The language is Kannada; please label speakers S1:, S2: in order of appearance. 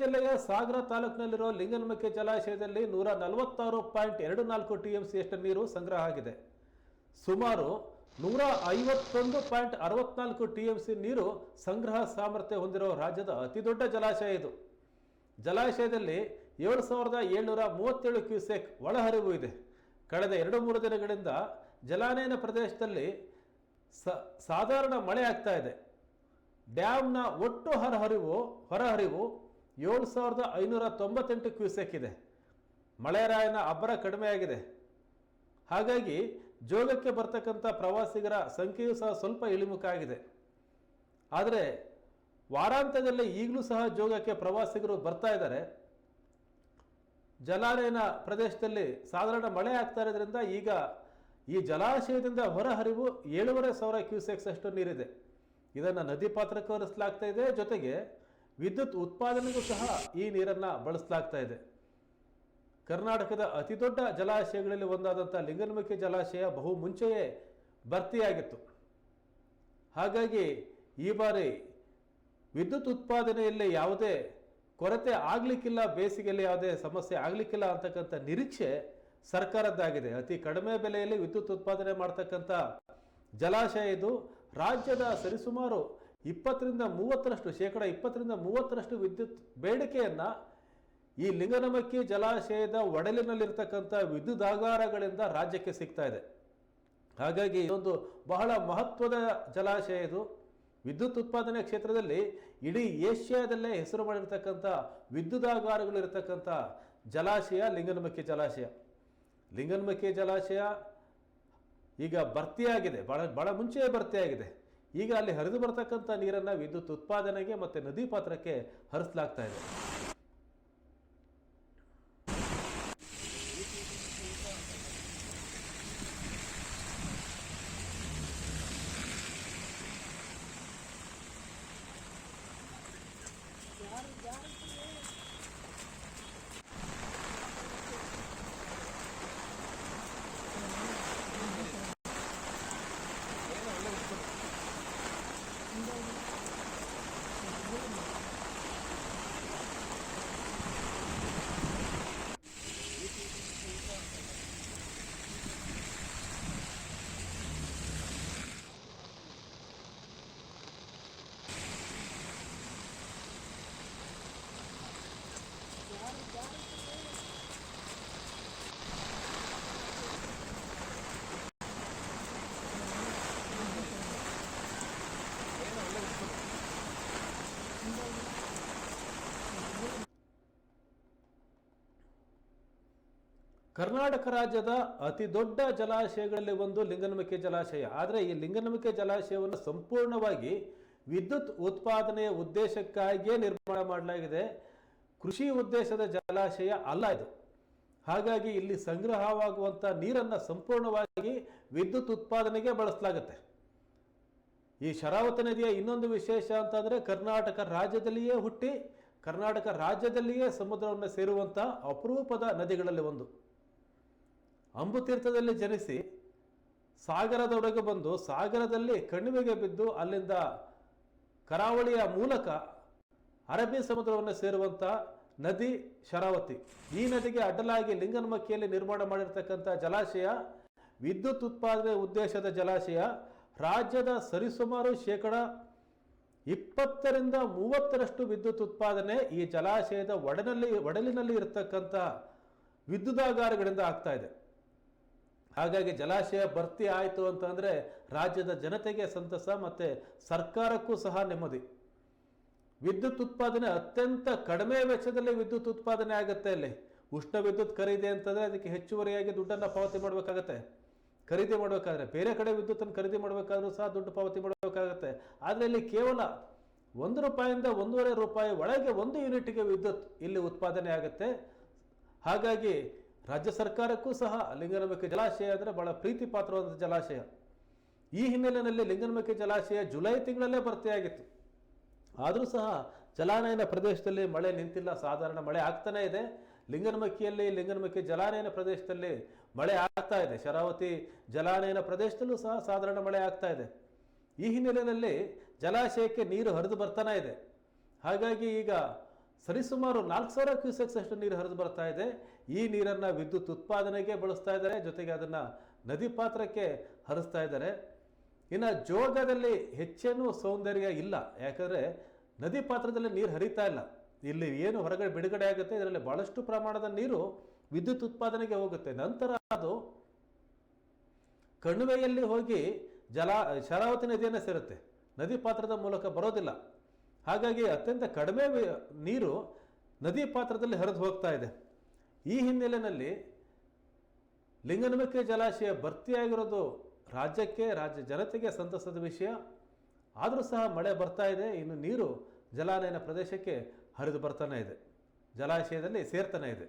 S1: ಜಿಲ್ಲೆಯ ಸಾಗರ ತಾಲೂಕಿನಲ್ಲಿರುವ ಲಿಂಗನಮಕ್ಕೆ ಜಲಾಶಯದಲ್ಲಿ ನೂರ ನಲವತ್ತಾರು ಪಾಯಿಂಟ್ ಎರಡು ನಾಲ್ಕು ಟಿ ಎಂ ಸಿಯಷ್ಟು ನೀರು ಸಂಗ್ರಹ ಆಗಿದೆ. ಸುಮಾರು ನೂರ ಐವತ್ತೊಂದು ಪಾಯಿಂಟ್ ಅರವತ್ನಾಲ್ಕು ಟಿ ಎಂ ಸಿ ನೀರು ಸಂಗ್ರಹ ಸಾಮರ್ಥ್ಯ ಹೊಂದಿರುವ ರಾಜ್ಯದ ಅತಿದೊಡ್ಡ ಜಲಾಶಯ ಇದು. ಜಲಾಶಯದಲ್ಲಿ ಏಳು ಸಾವಿರದ ಏಳ್ನೂರ ಮೂವತ್ತೇಳು ಕ್ಯೂಸೆಕ್ ಒಳಹರಿವು ಇದೆ. ಕಳೆದ ಎರಡು ಮೂರು ದಿನಗಳಿಂದ ಜಲಾನಯನ ಪ್ರದೇಶದಲ್ಲಿ ಸಾಧಾರಣ ಮಳೆ ಆಗ್ತಾ ಇದೆ. ಡ್ಯಾಮ್ನ ಒಟ್ಟು ಹೊರಹರಿವು ಹೊರಹರಿವು ಏಳು ಸಾವಿರದ ಐನೂರ ತೊಂಬತ್ತೆಂಟು ಕ್ಯೂಸೆಕ್ ಇದೆ. ಮಳೆರಾಯನ ಅಬ್ಬರ ಕಡಿಮೆಯಾಗಿದೆ. ಹಾಗಾಗಿ ಜೋಗಕ್ಕೆ ಬರ್ತಕ್ಕಂಥ ಪ್ರವಾಸಿಗರ ಸಂಖ್ಯೆಯೂ ಸಹ ಸ್ವಲ್ಪ ಇಳಿಮುಖ ಆಗಿದೆ ಆದರೆ ವಾರಾಂತ್ಯದಲ್ಲಿ ಈಗಲೂ ಸಹ ಜೋಗಕ್ಕೆ ಪ್ರವಾಸಿಗರು ಬರ್ತಾ ಇದ್ದಾರೆ. ಜಲಾನಯನ ಪ್ರದೇಶದಲ್ಲಿ ಸಾಧಾರಣ ಮಳೆ ಆಗ್ತಾ ಇರೋದ್ರಿಂದ ಈಗ ಈ ಜಲಾಶಯದಿಂದ ಹೊರಹರಿವು ಏಳುವರೆ ಸಾವಿರ ಕ್ಯೂಸೆಕ್ಸ್ ಅಷ್ಟು ನೀರಿದೆ. ಇದನ್ನು ನದಿ ಪಾತ್ರಕ್ಕೆ ಹರಿಸಲಾಗ್ತಾ ಇದೆ. ಜೊತೆಗೆ ವಿದ್ಯುತ್ ಉತ್ಪಾದನೆಗೂ ಸಹ ಈ ನೀರನ್ನು ಬಳಸಲಾಗ್ತಾ ಇದೆ. ಕರ್ನಾಟಕದ ಅತಿದೊಡ್ಡ ಜಲಾಶಯಗಳಲ್ಲಿ ಒಂದಾದಂಥ ಲಿಂಗನಮಕ್ಕಿ ಜಲಾಶಯ ಬಹು ಮುಂಚೆಯೇ ಭರ್ತಿಯಾಗಿತ್ತು. ಹಾಗಾಗಿ ಈ ಬಾರಿ ವಿದ್ಯುತ್ ಉತ್ಪಾದನೆಯಲ್ಲಿ ಯಾವುದೇ ಕೊರತೆ ಆಗಲಿಕ್ಕಿಲ್ಲ, ಬೇಸಿಗೆಯಲ್ಲಿ ಯಾವುದೇ ಸಮಸ್ಯೆ ಆಗಲಿಕ್ಕಿಲ್ಲ ಅಂತಕ್ಕಂಥ ನಿರೀಕ್ಷೆ ಸರ್ಕಾರದ್ದಾಗಿದೆ. ಅತಿ ಕಡಿಮೆ ಬೆಲೆಯಲ್ಲಿ ವಿದ್ಯುತ್ ಉತ್ಪಾದನೆ ಮಾಡ್ತಕ್ಕಂಥ ಜಲಾಶಯ ಇದು ರಾಜ್ಯದ ಸರಿಸುಮಾರು ಇಪ್ಪತ್ತರಿಂದ ಮೂವತ್ತರಷ್ಟು, ಶೇಕಡ ಇಪ್ಪತ್ತರಿಂದ ಮೂವತ್ತರಷ್ಟು ವಿದ್ಯುತ್ ಬೇಡಿಕೆಯನ್ನು ಈ ಲಿಂಗನಮಕ್ಕಿ ಜಲಾಶಯದ ಒಡಲಿನಲ್ಲಿರ್ತಕ್ಕಂಥ ವಿದ್ಯುದಾಗಾರಗಳಿಂದ ರಾಜ್ಯಕ್ಕೆ ಸಿಗ್ತಾ ಇದೆ. ಹಾಗಾಗಿ ಇದೊಂದು ಬಹಳ ಮಹತ್ವದ ಜಲಾಶಯ ಇದು. ವಿದ್ಯುತ್ ಉತ್ಪಾದನೆ ಕ್ಷೇತ್ರದಲ್ಲಿ ಇಡೀ ಏಷ್ಯಾದಲ್ಲೇ ಹೆಸರು ಮಾಡಿರ್ತಕ್ಕಂಥ ವಿದ್ಯುದಾಗಾರಗಳಿರ್ತಕ್ಕಂಥ ಜಲಾಶಯ ಲಿಂಗನಮಕ್ಕಿ ಜಲಾಶಯ. ಲಿಂಗನಮಕ್ಕಿ ಜಲಾಶಯ ಈಗ ಭರ್ತಿಯಾಗಿದೆ ಭಾಳ ಭಾಳ ಮುಂಚೆಯೇ ಭರ್ತಿಯಾಗಿದೆ. ಈಗ ಅಲ್ಲಿ ಹರಿದು ಬರ್ತಕ್ಕಂಥ ನೀರನ್ನು ವಿದ್ಯುತ್ ಉತ್ಪಾದನೆಗೆ ಮತ್ತು ನದಿ ಪಾತ್ರಕ್ಕೆ ಹರಿಸಲಾಗ್ತಾ ಇದೆ. ಕರ್ನಾಟಕ ರಾಜ್ಯದ ಅತಿ ದೊಡ್ಡ ಜಲಾಶಯಗಳಲ್ಲಿ ಒಂದು ಲಿಂಗನಮಿಕೆ ಜಲಾಶಯ. ಆದರೆ ಈ ಲಿಂಗನಮಿಕೆ ಜಲಾಶಯವನ್ನು ಸಂಪೂರ್ಣವಾಗಿ ವಿದ್ಯುತ್ ಉತ್ಪಾದನೆಯ ಉದ್ದೇಶಕ್ಕಾಗಿಯೇ ನಿರ್ಮಾಣ ಮಾಡಲಾಗಿದೆ. ಕೃಷಿ ಉದ್ದೇಶದ ಜಲಾಶಯ ಅಲ್ಲ ಇದು. ಹಾಗಾಗಿ ಇಲ್ಲಿ ಸಂಗ್ರಹವಾಗುವಂಥ ನೀರನ್ನು ಸಂಪೂರ್ಣವಾಗಿ ವಿದ್ಯುತ್ ಉತ್ಪಾದನೆಗೆ ಬಳಸಲಾಗುತ್ತೆ. ಈ ಶರಾವತಿ ನದಿಯ ಇನ್ನೊಂದು ವಿಶೇಷ ಅಂತಂದರೆ ಕರ್ನಾಟಕ ರಾಜ್ಯದಲ್ಲಿಯೇ ಹುಟ್ಟಿ, ಕರ್ನಾಟಕ ರಾಜ್ಯದಲ್ಲಿಯೇ ಸಮುದ್ರವನ್ನು ಸೇರುವಂಥ ಅಪರೂಪದ ನದಿಗಳಲ್ಲಿ ಒಂದು. ಅಂಬುತೀರ್ಥದಲ್ಲಿ ಜನಿಸಿ ಸಾಗರದೊಳಗೆ ಬಂದು ಸಾಗರದಲ್ಲಿ ಕಣಿವೆಗೆ ಬಿದ್ದು ಅಲ್ಲಿಂದ ಕರಾವಳಿಯ ಮೂಲಕ ಅರಬ್ಬಿ ಸಮುದ್ರವನ್ನು ಸೇರುವಂಥ ನದಿ ಶರಾವತಿ. ಈ ನದಿಗೆ ಅಡ್ಡಲಾಗಿ ಲಿಂಗನಮಕ್ಕಿಯಲ್ಲಿ ನಿರ್ಮಾಣ ಮಾಡಿರ್ತಕ್ಕಂಥ ಜಲಾಶಯ, ವಿದ್ಯುತ್ ಉತ್ಪಾದನೆ ಉದ್ದೇಶದ ಜಲಾಶಯ, ರಾಜ್ಯದ ಸರಿಸುಮಾರು ಶೇಕಡ ಇಪ್ಪತ್ತರಿಂದ ಮೂವತ್ತರಷ್ಟು ವಿದ್ಯುತ್ ಉತ್ಪಾದನೆ ಈ ಜಲಾಶಯದ ಒಡನಲ್ಲಿ, ಒಡಲಿನಲ್ಲಿ ಇರತಕ್ಕಂಥ ವಿದ್ಯುದಾಗಾರಗಳಿಂದ ಆಗ್ತಾ ಇದೆ. ಹಾಗಾಗಿ ಜಲಾಶಯ ಭರ್ತಿ ಆಯಿತು ಅಂತಂದರೆ ರಾಜ್ಯದ ಜನತೆಗೆ ಸಂತಸ ಮತ್ತು ಸರ್ಕಾರಕ್ಕೂ ಸಹ ನೆಮ್ಮದಿ. ವಿದ್ಯುತ್ ಉತ್ಪಾದನೆ ಅತ್ಯಂತ ಕಡಿಮೆ ವೆಚ್ಚದಲ್ಲಿ ವಿದ್ಯುತ್ ಉತ್ಪಾದನೆ ಆಗುತ್ತೆ ಅಲ್ಲಿ. ಉಷ್ಣ ವಿದ್ಯುತ್ ಖರೀದಿ ಅಂತಂದರೆ ಅದಕ್ಕೆ ಹೆಚ್ಚುವರಿಯಾಗಿ ದುಡ್ಡನ್ನು ಪಾವತಿ ಮಾಡಬೇಕಾಗತ್ತೆ. ಖರೀದಿ ಮಾಡಬೇಕಾದ್ರೆ ಬೇರೆ ಕಡೆ ವಿದ್ಯುತ್ತನ್ನು ಖರೀದಿ ಮಾಡಬೇಕಾದ್ರೂ ಸಹ ದುಡ್ಡು ಪಾವತಿ ಮಾಡಬೇಕಾಗತ್ತೆ. ಆದರೆ ಇಲ್ಲಿ ಕೇವಲ ಒಂದು ರೂಪಾಯಿಂದ ಒಂದೂವರೆ ರೂಪಾಯಿ ಒಳಗೆ ಒಂದು ಯೂನಿಟ್ಗೆ ವಿದ್ಯುತ್ ಇಲ್ಲಿ ಉತ್ಪಾದನೆ ಆಗುತ್ತೆ. ಹಾಗಾಗಿ ರಾಜ್ಯ ಸರ್ಕಾರಕ್ಕೂ ಸಹ ಲಿಂಗನಮಕ್ಕಿ ಜಲಾಶಯ ಅಂದರೆ ಬಹಳ ಪ್ರೀತಿ ಪಾತ್ರವಾದಂಥ ಜಲಾಶಯ. ಈ ಹಿನ್ನೆಲೆಯಲ್ಲಿ ಲಿಂಗನಮಕ್ಕಿ ಜಲಾಶಯ ಜುಲೈ ತಿಂಗಳಲ್ಲೇ ಭರ್ತಿಯಾಗಿತ್ತು. ಆದರೂ ಸಹ ಜಲಾನಯನ ಪ್ರದೇಶದಲ್ಲಿ ಮಳೆ ನಿಂತಿಲ್ಲ, ಸಾಧಾರಣ ಮಳೆ ಆಗ್ತಾನೇ ಇದೆ. ಲಿಂಗನಮಕ್ಕಿಯಲ್ಲಿ ಲಿಂಗನಮಕ್ಕಿ ಜಲಾನಯನ ಪ್ರದೇಶದಲ್ಲಿ ಮಳೆ ಆಗ್ತಾ ಇದೆ. ಶರಾವತಿ ಜಲಾನಯನ ಪ್ರದೇಶದಲ್ಲೂ ಸಹ ಸಾಧಾರಣ ಮಳೆ ಆಗ್ತಾ ಇದೆ. ಈ ಹಿನ್ನೆಲೆಯಲ್ಲಿ ಜಲಾಶಯಕ್ಕೆ ನೀರು ಹರಿದು ಬರ್ತಾನೆ ಇದೆ. ಹಾಗಾಗಿ ಈಗ ಸರಿಸುಮಾರು ನಾಲ್ಕು ಸಾವಿರ ಕ್ಯೂಸೆಕ್ಸ್ ಅಷ್ಟು ನೀರು ಹರಿದು ಬರ್ತಾ ಇದೆ. ಈ ನೀರನ್ನು ವಿದ್ಯುತ್ ಉತ್ಪಾದನೆಗೆ ಬಳಸ್ತಾ ಇದ್ದಾರೆ. ಜೊತೆಗೆ ಅದನ್ನು ನದಿ ಪಾತ್ರಕ್ಕೆ ಹರಿಸ್ತಾ ಇದ್ದಾರೆ. ಇನ್ನು ಜೋಗದಲ್ಲಿ ಹೆಚ್ಚೇನು ಸೌಂದರ್ಯ ಇಲ್ಲ. ಯಾಕಂದರೆ ನದಿ ಪಾತ್ರದಲ್ಲಿ ನೀರು ಹರಿತಾ ಇಲ್ಲ. ಇಲ್ಲಿ ಏನು ಹೊರಗಡೆ ಬಿಡುಗಡೆ ಆಗುತ್ತೆ, ಇದರಲ್ಲಿ ಭಾಳಷ್ಟು ಪ್ರಮಾಣದ ನೀರು ವಿದ್ಯುತ್ ಉತ್ಪಾದನೆಗೆ ಹೋಗುತ್ತೆ. ನಂತರ ಅದು ಕಣಿವೆಯಲ್ಲಿ ಹೋಗಿ ಜಲ, ಶರಾವತಿ ನದಿಯನ್ನು ಸೇರುತ್ತೆ. ನದಿ ಪಾತ್ರದ ಮೂಲಕ ಬರೋದಿಲ್ಲ. ಹಾಗಾಗಿ ಅತ್ಯಂತ ಕಡಿಮೆ ನೀರು ನದಿ ಪಾತ್ರದಲ್ಲಿ ಹರಿದು ಹೋಗ್ತಾ ಇದೆ. ಈ ಹಿನ್ನೆಲೆಯಲ್ಲಿ ಲಿಂಗನಮಿಕೆ ಜಲಾಶಯ ಭರ್ತಿಯಾಗಿರೋದು ರಾಜ್ಯಕ್ಕೆ, ರಾಜ್ಯ ಜನತೆಗೆ ಸಂತಸದ ವಿಷಯ. ಆದರೂ ಸಹ ಮಳೆ ಬರ್ತಾ ಇದೆ, ಇನ್ನು ನೀರು ಜಲಾನಯನ ಪ್ರದೇಶಕ್ಕೆ ಹರಿದು ಬರ್ತಾನೆ ಇದೆ. ಜಲಾಶಯದಲ್ಲಿ ಸೇರ್ತಾನೆ ಇದೆ.